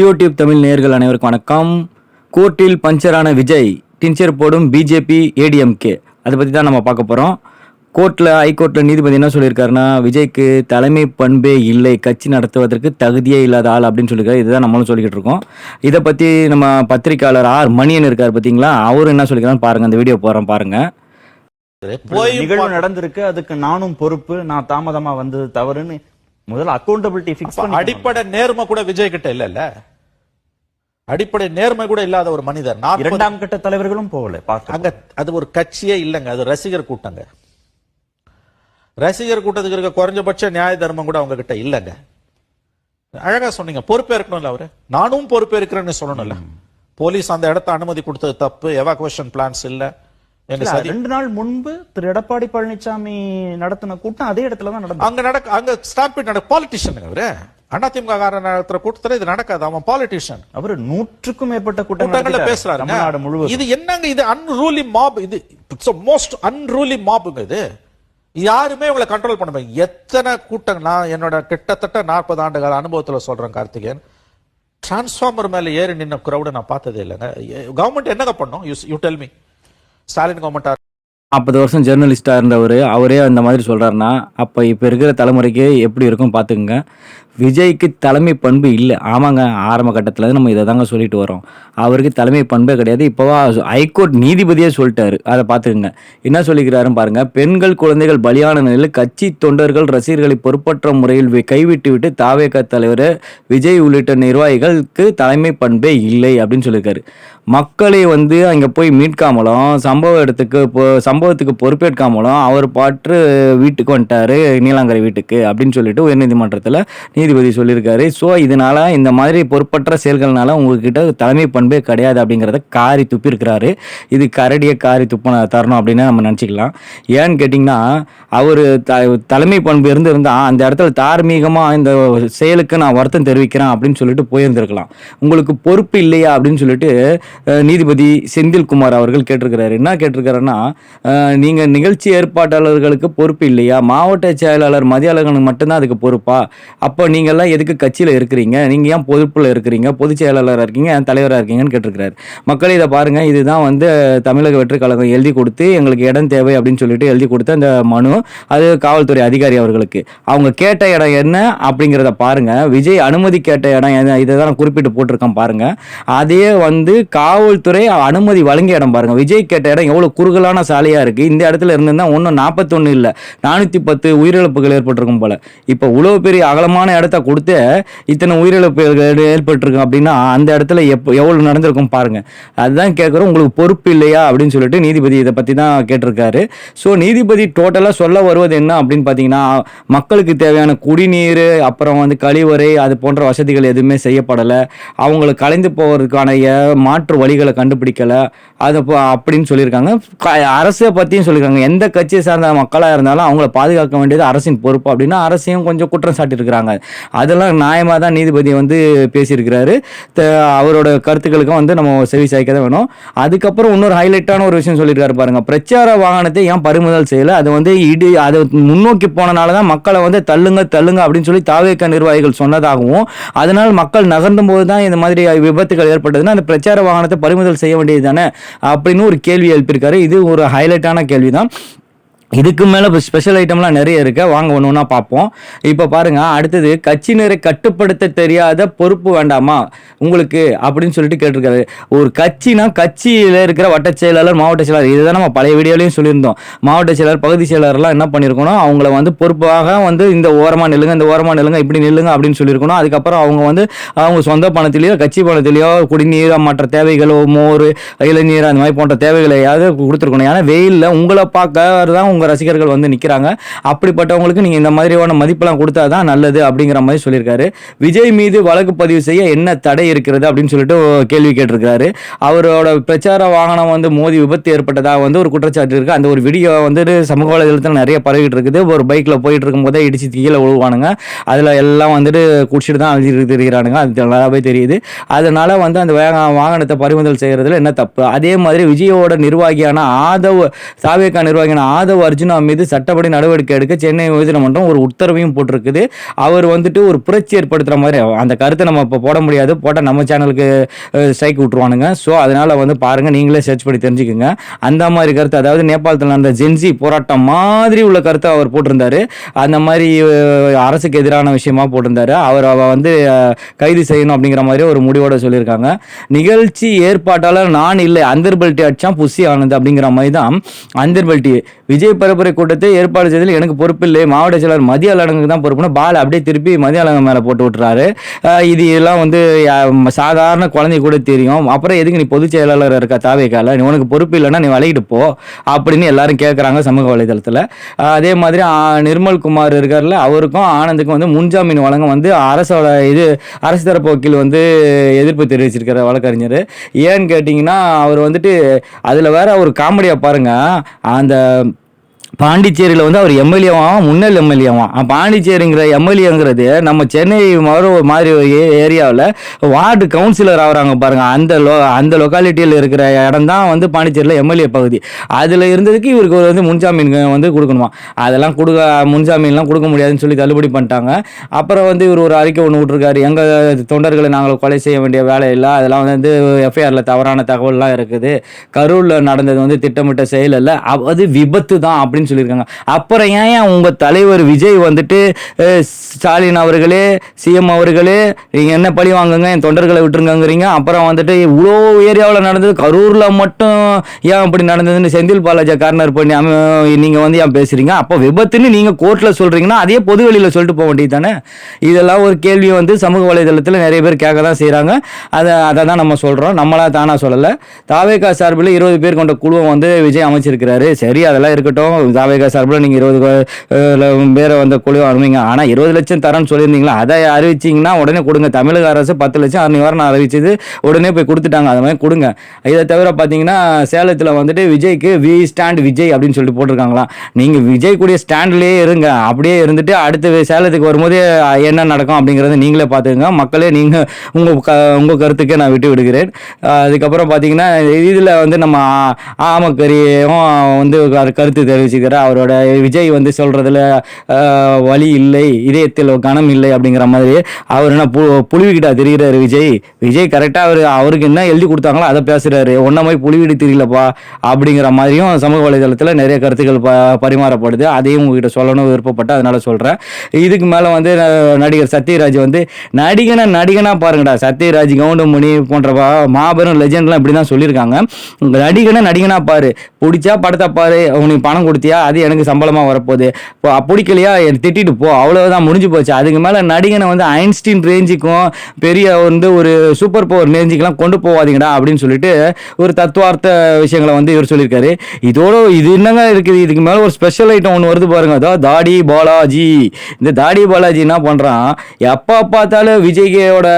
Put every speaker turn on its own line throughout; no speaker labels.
YouTube Tamil நேயர்கள் அனைவருக்கும் வணக்கம். கோர்ட்டில் பஞ்சரான விஜய் டின்ச்சர் போடும் பிஜேபி ஏடிஎம்கே. அதை பற்றி தான் நம்ம பார்க்க போகிறோம் கோர்ட்டில் ஹைகோர்ட்டில் நீதிபதி என்ன சொல்லியிருக்காருன்னா விஜய்க்கு தலைமை பண்பே இல்லை கட்சி நடத்துவதற்கு தகுதியே இல்லாத ஆள் அப்படின்னு சொல்லியிருக்காரு. இதுதான் நம்மளும் சொல்லிக்கிட்டு இருக்கோம். இதை பற்றி நம்ம பத்திரிக்கையாளர் ஆர் மணியன் இருக்கார் பார்த்தீங்களா அவரும் என்ன சொல்லிக்கிறான்னு பாருங்கள் அந்த வீடியோ போகிறோம் பாருங்கள்
போய்
நிகழ்வு நடந்திருக்கு. அதுக்கு நானும் பொறுப்பு. நான் தாமதமா வந்தது தவறுன்னு முதல்ல அக்கௌண்டபிலிட்டி பண்ணி
அடிப்படை நேர்மை கூட விஜய் கிட்ட இல்ல அடிப்படை நேர்மை கூட இல்லாத ஒரு மனிதர்.
இரண்டாம் கட்ட தலைவர்களும் போகல
அங்க அது ஒரு கட்சியே இல்லைங்க அது ரசிகர் கூட்டங்க. ரசிகர் கூட்டத்துக்கு இருக்க குறைஞ்சபட்ச நியாய தர்மம் கூட அவங்க கிட்ட இல்லைங்க. அழகா சொன்னீங்க பொறுப்பேற்கணும்ல அவரு? நானும் பொறுப்பேற்கிறேன்னு சொல்லணும்ல. போலீஸ் அந்த இடத்த அனுமதி கொடுத்தது தப்பு எவாகுவேஷன் பிளான்ஸ் இல்ல.
ரெண்டு நாள் முன்பு திரு எடப்பாடி பழனிசாமி நடத்தின கூட்டம் அதே இடத்துல தான் நடந்தது.
அங்க நடக்க அங்க ஸ்டாம்பீட் நடக்க பாலிட்டிஷியன் அவரு. அதிமுக நடத்துற கூட்டத்துல இது நடக்காது. அவன் பாலிட்டிஷியன்
அவரு நூற்றுக்கும் மேற்பட்ட கூட்டங்கள்
கூட்டங்கள்ல. பேசுறாருங்க.
தமிழ்நாடு முழுவதும்.
இது என்னங்க? இது அன்ரூலி மாப் இது இட்ஸ் மோஸ்ட் அன்ரூலி மாப்புங்க இது. யாருமே இவங்களை கண்ட்ரோல் பண்ண முடியாது எத்தனை கூட்டம் நான் என்னோட கிட்டத்தட்ட நாற்பது ஆண்டு கால அனுபவத்துல சொல்றேன் கார்த்திகேயன். டிரான்ஸ்ஃபார்மர் மேல ஏறி நின்ன crowd நான் பார்த்ததே இல்லைங்க. கவர்மெண்ட் என்னங்க பண்ணும்? You tell me Stalin government
நாற்பது வருஷம் ஜெர்னலிஸ்டாக இருந்தவர் அவரே அந்த மாதிரி சொல்கிறாருன்னா அப்போ இப்போ இருக்கிற தலைமுறைக்கு எப்படி இருக்கும் பார்த்துக்குங்க. விஜய்க்கு தலைமை பண்பு இல்லை. ஆமாங்க ஆரம்ப கட்டத்தில் நம்ம இதை தாங்க சொல்லிட்டு வரோம். அவருக்கு தலைமை பண்பே கிடையாது. இப்போவா ஹைகோர்ட் நீதிபதியே சொல்லிட்டாரு. அதை பார்த்துக்கோங்க. என்ன சொல்லிக்கிறாருன்னு பாருங்க. பெண்கள் குழந்தைகள் பலியான நிலையில் கட்சி தொண்டர்கள் ரசிகர்களை பொறுப்பற்ற முறையில் கைவிட்டு விட்டு தாவேக தலைவர் விஜய் உள்ளிட்ட நிர்வாகிகளுக்கு தலைமை பண்பே இல்லை அப்படின்னு சொல்லியிருக்காரு. மக்களை வந்து அங்கே போய் மீட்காமலும் சம்பவ இடத்துக்கு இப்போ சம்பவத்துக்கு பொறுப்பேற்காமலும் அவர் பாட்டு வீட்டுக்கு வந்துட்டார் நீலாங்கரை வீட்டுக்கு அப்படின்னு சொல்லிட்டு உயர்நீதிமன்றத்தில் நீதிபதி சொல்லியிருக்காரு. ஸோ இதனால இந்த மாதிரி பொறுப்பற்ற செயல்கள்னால உங்ககிட்ட தலைமை பண்பே கிடையாது அப்படிங்கிறத காரி துப்பியிருக்கிறாரு. இது கரடியை காரி துப்பின தரணும் அப்படின்னு நம்ம நினச்சிக்கலாம். ஏன்னு கேட்டிங்கன்னா அவர் த தலைமை பண்பு இருந்து இருந்தால் அந்த இடத்துல தார்மீகமாக இந்த செயலுக்கு நான் வருத்தம் தெரிவிக்கிறேன் அப்படின்னு சொல்லிட்டு போயிருந்திருக்கலாம். உங்களுக்கு பொறுப்பு இல்லையா அப்படின்னு சொல்லிட்டு நீதிபதி செந்தில்குமார் அவர்கள் கேட்டிருக்கிறாரு. என்ன கேட்டிருக்காருன்னா நீங்கள் நீங்க நிகழ்ச்சி ஏற்பாட்டாளர்களுக்கு பொறுப்பு இல்லையா? மாவட்ட செயலாளர் மதியாளர்களுக்கு மட்டும்தான் அதுக்கு பொறுப்பா? அப்போ நீங்கள்லாம் எதுக்கு கட்சியில் இருக்கிறீங்க? நீங்கள் ஏன் பொறுப்பில் இருக்கிறீங்க? பொதுச் செயலாளராக இருக்கீங்க? ஏன் தலைவராக இருக்கீங்கன்னு கேட்டிருக்கிறாரு. மக்கள் இதை பாருங்கள் இதுதான் வந்து தமிழக வெற்றி கழகம் எழுதி கொடுத்து எங்களுக்கு இடம் தேவை அப்படின்னு சொல்லிட்டு எழுதி கொடுத்த அந்த மனு. அது காவல்துறை அதிகாரி அவர்களுக்கு. அவங்க கேட்ட இடம் என்ன அப்படிங்கிறத பாருங்கள் விஜய் அனுமதி கேட்ட இடம் என்ன இதை தான் குறிப்பிட்டு போட்டிருக்கேன் பாருங்கள் அதே வந்து காவல்துறை அனுமதி வழங்கிய இடம் பாருங்கள் விஜய் கேட்ட இடம் எவ்வளோ குறுகலான சாலையாக இருக்குது இந்த இடத்துல இருந்திருந்தா ஒன்றும் நாற்பத்தொன்று இல்லை. நானூற்றி பத்து உயிரிழப்புகள் ஏற்பட்டிருக்கும் போல். இப்போ இவ்வளவு பெரிய அகலமான இடத்த கொடுத்து இத்தனை உயிரிழப்புகள் ஏற்பட்டிருக்கு அப்படின்னா அந்த இடத்துல எப்போ எவ்வளோ நடந்திருக்கும் பாருங்கள் அதுதான் கேட்குறோம் உங்களுக்கு பொறுப்பு இல்லையா அப்படின்னு சொல்லிட்டு நீதிபதி இதை பற்றி தான் கேட்டிருக்காரு. ஸோ நீதிபதி டோட்டலாக சொல்ல வருவது என்ன அப்படின்னு பார்த்தீங்கன்னா மக்களுக்கு தேவையான குடிநீர் அப்புறம் வந்து கழிவறை அது போன்ற வசதிகள் எதுவுமே செய்யப்படலை. அவங்களை கலைந்து போவதற்கான மாற்று வழிகளை கண்டுபிடிக்கலை. அதை அப்படின்னு சொல்லியிருக்காங்க. அரசை பற்றியும் சொல்லியிருக்காங்க. எந்த கட்சியை சார்ந்த மக்களாக இருந்தாலும் அவங்கள பாதுகாக்க வேண்டியது அரசின் பொறுப்பு. அப்படின்னா அரசையும் கொஞ்சம் குற்றம் சாட்டியிருக்கிறாங்க. அதெல்லாம் நியாயமாக தான் நீதிபதி வந்து பேசியிருக்கிறாரு. த- அவரோட கருத்துக்களுக்கும் வந்து நம்ம செவி சாய்க்க தான் வேணும். அதுக்கப்புறம் இன்னொரு ஹைலைட்டான ஒரு விஷயம் சொல்லியிருக்காரு பாருங்க. பிரச்சார வாகனத்தை ஏன் பறிமுதல் செய்யலை? அது வந்து இடி அது முன்னோக்கி போனனால தான் மக்களை வந்து தள்ளுங்க தள்ளுங்க அப்படின்னு சொல்லி தாவேக்க நிர்வாகிகள் சொன்னதாகவும் அதனால் மக்கள் நகர்ந்தும் போது தான் இந்த மாதிரி விபத்துகள் ஏற்பட்டதுன்னா அந்த பிரச்சார வாகனத்தை பறிமுதல் செய்ய வேண்டியது தானே அப்படின்னு ஒரு கேள்வி எழுப்பியிருக்காரு. இது ஒரு ஹைலைட்டான கேள்வி தான் இதுக்கு மேலே இப்போ ஸ்பெஷல் ஐட்டம்லாம் நிறைய இருக்கு. வாங்க ஒன்று ஒன்றா பார்ப்போம். இப்போ பாருங்கள் அடுத்தது கட்சியினரை கட்டுப்படுத்த தெரியாத பொறுப்பு வேண்டாமா? உங்களுக்கு அப்படின்னு சொல்லிட்டு கேட்டிருக்காரு. ஒரு கட்சினா கட்சியில் இருக்கிற வட்ட செயலாளர் மாவட்ட செயலாளர் இதுதான் நம்ம பழைய வீடியோலையும் சொல்லியிருந்தோம். மாவட்ட செயலாளர் பகுதி செயலாளர்லாம் என்ன பண்ணியிருக்கணும் அவங்கள வந்து பொறுப்பாக வந்து இந்த ஓரமாக நில்லுங்க இந்த ஓரமாக நில்லுங்க இப்படி நில்லுங்க அப்படின்னு சொல்லியிருக்கணும். அதுக்கப்புறம் அவங்க வந்து அவங்க சொந்த பணத்திலேயோ கட்சி பணத்திலேயோ குடிநீர் மற்ற தேவைகளோ மோர் இளநீர் அந்த மாதிரி போன்ற தேவைகளையாவது கொடுத்துருக்கணும். ஏன்னா வெயிலில் உங்களை பார்க்க தான் உங்கள் ரசிகர்கள் வந்து நிற்கிறாங்க அப்படிப்பட்டவங்களுக்கு நீங்கள் இந்த மாதிரியான மதிப்பெல்லாம் கொடுத்தா தான் நல்லது அப்படிங்கிற மாதிரி சொல்லியிருக்காரு. விஜய் மீது வழக்கு பதிவு செய்ய என்ன தடை இருக்கிறது அப்படின்னு சொல்லிட்டு கேள்வி கேட்டிருக்காரு அவரோட பிரச்சார வாகனம் வந்து மோதி விபத்து ஏற்பட்டதா வந்து ஒரு குற்றச்சாட்டு இருக்கு. அந்த ஒரு வீடியோ வந்து சமூக வலைதளத்தில் நிறைய பரவிட்டு இருக்குது. ஒரு பைக்கில் போயிட்டு இருக்கும் போதே இடிச்சு கீழே விழுவானுங்க. அதில் எல்லாம் வந்துட்டு குடிச்சிட்டு தான் அழிஞ்சிட்டு தெரிகிறானுங்க அது நல்லாவே தெரியுது. அதனால வந்து அந்த வேக வாகனத்தை பறிமுதல் செய்யறதுல என்ன தப்பு? அதே மாதிரி விஜயோட நிர்வாகியான ஆதவ் சாவேக்கா நிர்வாகியான ஆதவ் அர்ஜுனா மீது சட்டப்படி நடவடிக்கை எடுக்க சென்னை உயர்நீதிமன்றம் ஒரு உத்தரவையும் போட்டிருக்குது. அவர் வந்துட்டு ஒரு புரட்சி ஏற்படுத்துகிற மாதிரி அந்த கருத்தை நம்ம இப்போ போட முடியாது. போட்டால் நம்ம சேனலுக்கு ஸ்ட்ரைக் விட்டுருவானுங்க. ஸோ அதனால் வந்து பாருங்கள் நீங்களே சர்ச் பண்ணி தெரிஞ்சுக்கோங்க. அந்த மாதிரி கருத்து அதாவது நேபாளத்தில் நடந்த ஜென்சி போராட்டம் மாதிரி உள்ள கருத்தை அவர் போட்டிருந்தாரு. அந்த மாதிரி அரசுக்கு எதிரான விஷயமா போட்டிருந்தாரு. அவர் அவ வந்து கைது செய்யணும் அப்படிங்கிற மாதிரி ஒரு முடிவோட சொல்லியிருக்காங்க. நிகழ்ச்சி ஏற்பாட்டாளர் நான் இல்லை அந்தர்பல்ட்டி அடிச்சான் புஷி ஆனது அப்படிங்கிற மாதிரி தான் அந்தர்பல்ட்டி விஜய் பரப்புரை கூட்டத்தை ஏற்பாடு செய்ததில் எனக்கு பொறுப்பு இல்லை. மாவட்ட செயலாளர் மதிய அலங்குக்கு தான் பொறுப்புன்னு பால் அப்படியே திருப்பி மதிய அலங்கம் மேலே போட்டு விட்டுறாரு. இது எல்லாம் வந்து சாதாரண குழந்தை கூட தெரியும். அப்புறம் எதுக்கு நீ பொதுச் செயலாளர் இருக்க தாவேக்கால? நீ உனக்கு பொறுப்பு இல்லைன்னா நீ விலகிட்டு போ அப்படின்னு எல்லாரும் கேட்குறாங்க சமூக வலைதளத்தில். அதே மாதிரி நிர்மல் குமார் இருக்கார்ல அவருக்கும் ஆனந்துக்கும் வந்து முன்ஜாமீன் வழங்க வந்து அரசோட இது அரசு தரப்பு வக்கீல் வந்து எதிர்ப்பு தெரிவிச்சிருக்கிற வழக்கறிஞர். ஏன்னு கேட்டிங்கன்னா அவர் வந்துட்டு அதில் வேற ஒரு காமெடியாக பாருங்க. அந்த பாண்டிச்சேரியில் வந்து அவர் எம்எல்ஏவாம் முன்னாள் எம்எல்ஏவாம். பாண்டிச்சேரிங்கிற எம்எல்ஏங்கிறது நம்ம சென்னை மாதிரி ஒரு மாதிரி ஏரியாவில் வார்டு கவுன்சிலர் ஆகுறாங்க பாருங்கள் அந்த லோ அந்த லொக்காலிட்டியில் இருக்கிற இடம் தான் வந்து பாண்டிச்சேரியில் எம்எல்ஏ பகுதி. அதில் இருந்ததுக்கு இவருக்கு ஒரு வந்து முன்ஜாமீன் வந்து கொடுக்கணுமா? அதெல்லாம் கொடுக்க முன்ஜாமீன்லாம் கொடுக்க முடியாதுன்னு சொல்லி தள்ளுபடி பண்ணிட்டாங்க. அப்புறம் வந்து இவர் ஒரு அறிக்கை ஒன்று விட்ருக்காரு எங்கள் தொண்டர்களை நாங்கள் கொலை செய்ய வேண்டிய வேலை இல்லை. அதெல்லாம் வந்து எஃப்ஐஆரில் தவறான தகவல்லாம் இருக்குது. கரூரில் நடந்தது வந்து திட்டமிட்ட செயல் இல்லை அது விபத்து தான் அப்படின்னு சொல்லியிருக்காங்க. அப்புறம் ஏன் உங்கள் தலைவர் விஜய் வந்துட்டு ஸ்டாலின் அவர்களே சிஎம் அவர்களே நீங்கள் என்ன பழி வாங்குங்க என் தொண்டர்களை விட்டுருங்கங்கிறீங்க. அப்புறம் வந்துட்டு இவ்வளோ ஏரியாவில் நடந்தது கரூரில் மட்டும் ஏன் அப்படி நடந்ததுன்னு செந்தில் பாலாஜா கார்னர் பண்ணி நீங்கள் வந்து ஏன் பேசுகிறீங்க அப்போ விபத்துன்னு நீங்கள் கோர்ட்டில் சொல்கிறீங்கன்னா அதே பொது வெளியில் சொல்லிட்டு போக வேண்டியது தானே? இதெல்லாம் ஒரு கேள்வி வந்து சமூக வலைதளத்தில் நிறைய பேர் கேட்க தான் செய்கிறாங்க அதை அதை தான் நம்ம சொல்கிறோம் நம்மளாக தானா சொல்லலை. தாவேகா சார்பில் இருபது பேர் கொண்ட குழுவை வந்து விஜய் அமைச்சிருக்கிறாரு. சரி அதெல்லாம் இருக்கட்டும். தாவேகா சார்பில் நீங்கள் இருபது பேரை வந்த குழு அனுப்பிங்க ஆனால் இருபது லட்சம் தரேன்னு சொல்லியிருந்தீங்களா? அதை அறிவிச்சிங்கன்னா உடனே கொடுங்க. தமிழக அரசு பத்து லட்சம் அரை நிவாரணம் அறிவிச்சது. உடனே போய் கொடுத்துட்டாங்க. அது மாதிரி கொடுங்க. இதை தவிர பார்த்தீங்கன்னா சேலத்தில் வந்துட்டு விஜய்க்கு வி ஸ்டாண்ட் விஜய் அப்படின்னு சொல்லிட்டு போட்டிருக்காங்களா நீங்கள் விஜய் கூடிய ஸ்டாண்ட்லேயே இருங்க. அப்படியே இருந்துட்டு அடுத்து சேலத்துக்கு வரும்போது என்ன நடக்கும் அப்படிங்கிறத நீங்களே பார்த்துக்கங்க. மக்களே நீங்கள் உங்கள் க உங்கள் கருத்துக்கே நான் விட்டு விடுகிறேன். அதுக்கப்புறம் பார்த்தீங்கன்னா இதில் வந்து நம்ம ஆமக்கரியும் வந்து கருத்து கருத்து தெரிவிச்சுக்கிற அவரோட விஜய் வந்து சொல்கிறதுல வழி இல்லை இதயத்தில் கனம் இல்லை அப்படிங்கிற மாதிரி அவர் என்ன பு புழுவிக்கிட்டா தெரிகிறாரு விஜய். விஜய் கரெக்டாக அவர் அவருக்கு என்ன எழுதி கொடுத்தாங்களோ அதை பேசுகிறாரு ஒன்றை மாதிரி புழுவிட்டு தெரியலப்பா அப்படிங்கிற மாதிரியும் சமூக வலைதளத்தில் நிறைய கருத்துக்கள் ப பரிமாறப்படுது. அதையும் உங்ககிட்ட சொல்லணும் விருப்பப்பட்டு அதனால் சொல்கிறேன் இதுக்கு மேலே வந்து நடிகர் சத்யராஜ் வந்து நடிகனை நடிகனா பாருங்கடா. சத்யராஜ் கவுண்டமணி போன்ற பா- மாபெரும் லெஜெண்ட்லாம் இப்படி தான் சொல்லியிருக்காங்க. நடிகனை நடிகனா பாரு. பிடிச்சா படத்தை பாரு உனக்கு பணம் கொடுத்தியா? அது எனக்கு சம்பளமாக வரப்போகுது. இப்போ பிடிக்கலையா? என்னை திட்டிட்டு போ. அவ்வளோதான் முடிஞ்சு போச்சு. அதுக்கு மேலே நடிகனை வந்து ஐன்ஸ்டீன் ரேஞ்சுக்கும் பெரிய வந்து ஒரு சூப்பர் பவர் ரேஞ்சுக்கெல்லாம் கொண்டு போவாதீங்கடா அப்படின்னு சொல்லிட்டு ஒரு தத்துவார்த்த விஷயங்களை வந்து இவர் சொல்லியிருக்காரு. இதோட இது என்னங்க இருக்குது? இதுக்கு மேலே ஒரு ஸ்பெஷல் ஐட்டம் ஒன்று வருது பாருங்க. அதோ தாடி பாலாஜி. இந்த தாடி பாலாஜி என்ன பண்ணுறான் எப்போ பார்த்தாலும் விஜய்கையோட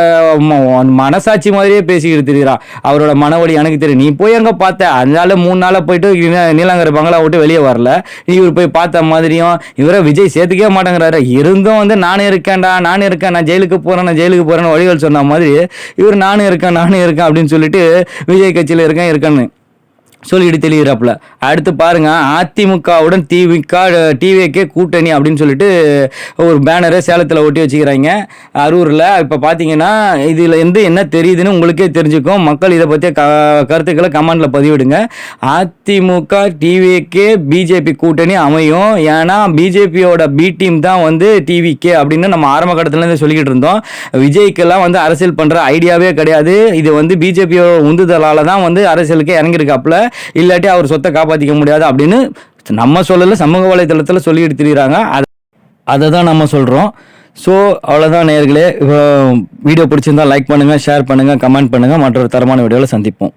மனசாட்சி மாதிரியே பேசிக்கிட்டு திரிகிறான் அவரோட மனவழி எனக்கு தெரியும். நீ போய் எங்கே பார்த்த அதனால மூணு நாளாக போயிட்டு நீலாங்கரை பங்களா விட்டு வெளியே வரல. இவர் போய் பார்த்த மாதிரியும் இவரை விஜய் சேர்த்துக்கவே மாட்டேங்கிறாரு. இருந்தும் வந்து நானும் இருக்கேன்டா நானும் இருக்கேன் நான் ஜெயிலுக்கு போகிறேன் நான் ஜெயிலுக்கு போகிறேன்னு வழிகள் சொன்ன மாதிரி இவர் நானும் இருக்கேன் நானும் இருக்கேன் அப்படின்னு சொல்லிட்டு விஜய் கட்சியில் இருக்கேன் இருக்கேன்னு. சொல்லிட்டு தெளிகிறாப்புல அடுத்து பாருங்க அதிமுகவுடன் திமுக டிவிகே கூட்டணி அப்படின்னு சொல்லிட்டு ஒரு பேனரை சேலத்தில் ஒட்டி வச்சுக்கிறாங்க. அரூரில் இப்போ பார்த்தீங்கன்னா இதில் இருந்து என்ன தெரியுதுன்னு உங்களுக்கே தெரிஞ்சுக்கும். மக்கள் இதை பற்றிய க கருத்துக்களை கமெண்டில் பதிவிடுங்க. அதிமுக டிவிகே பிஜேபி கூட்டணி அமையும். ஏன்னா பிஜேபியோட பி டீம் தான் வந்து டிவிகே அப்படின்னு நம்ம ஆரம்ப கட்டத்துலேருந்து சொல்லிக்கிட்டு இருந்தோம். விஜய்க்கெல்லாம் வந்து அரசியல் பண்ணுற ஐடியாவே கிடையாது. இது வந்து பிஜேபியோட உந்துதலால் தான் வந்து அரசியலுக்கு இறங்கியிருக்காப்புல. இல்லாட்டி அவர் சொத்தை காப்பாற்றிக்க முடியாது அப்படின்னு நம்ம சொல்லலை சமூக வலைதளத்தில் சொல்லிட்டு திரிகிறாங்க அதை அதை தான் நம்ம சொல்கிறோம் ஸோ அவ்வளோதான் நேர்களே வீடியோ பிடிச்சிருந்தா லைக் பண்ணுங்கள் ஷேர் பண்ணுங்கள் கமெண்ட் பண்ணுங்கள் மற்றொரு தரமான வீடியோவில் சந்திப்போம்.